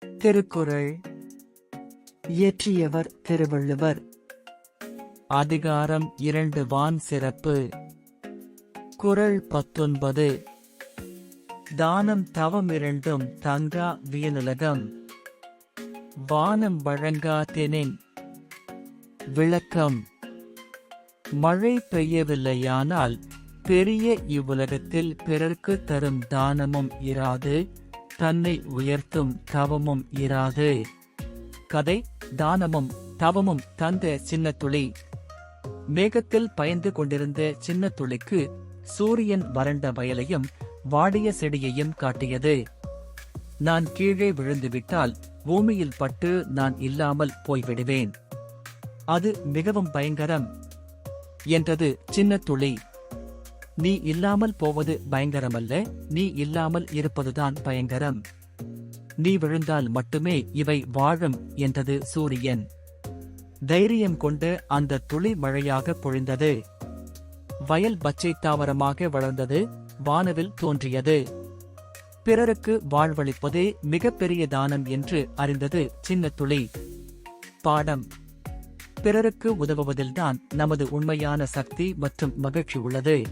திருக்குறள். இயற்றியவர் திருவள்ளுவர். அதிகாரம் இரண்டு வான் சிறப்பு. குறள் பத்தொன்பது. தானம் தவம் இரண்டும் தங்கா வியலுலகம். வானம் வழங்காதெனின் விளக்கம். மழை பெய்யவில்லையானால் பெரிய இவ்வுலகத்தில் பிறர்க்கு தரும் தானமும் இராது. தன்னை உயர்த்தும் தவமும் இராது. கதை தானமும் தவமும் தந்த சின்ன துளி மேகத்தில் பயந்து கொண்டிருந்த சின்ன துளிக்கு சூரியன் வறண்ட வயலையும் வாடிய செடியையும் காட்டியது. நான் கீழே விழுந்துவிட்டால் பூமியில் பட்டு நான் இல்லாமல் போய்விடுவேன். அது மிகவும் பயங்கரம் என்றது சின்ன துளி நீ இல்லாமல் போவது பயங்கரமல்ல. நீ இல்லாமல் இருப்பதுதான் பயங்கரம். நீ விழுந்தால் மட்டுமே இவை வாழும் என்றது சூரியன். தைரியம் கொண்டு அந்த துளி மழையாக பொழிந்தது. வயல் பச்சை தாவரமாக வளர்ந்தது வானவில் தோன்றியது. பிறருக்கு வாழ்வளிப்பதே மிகப்பெரிய தானம் என்று அறிந்தது சின்ன துளி. பாடம். பிறருக்கு உதவுவதில்தான் நமது உண்மையான சக்தி மற்றும் மகிழ்ச்சி உள்ளது.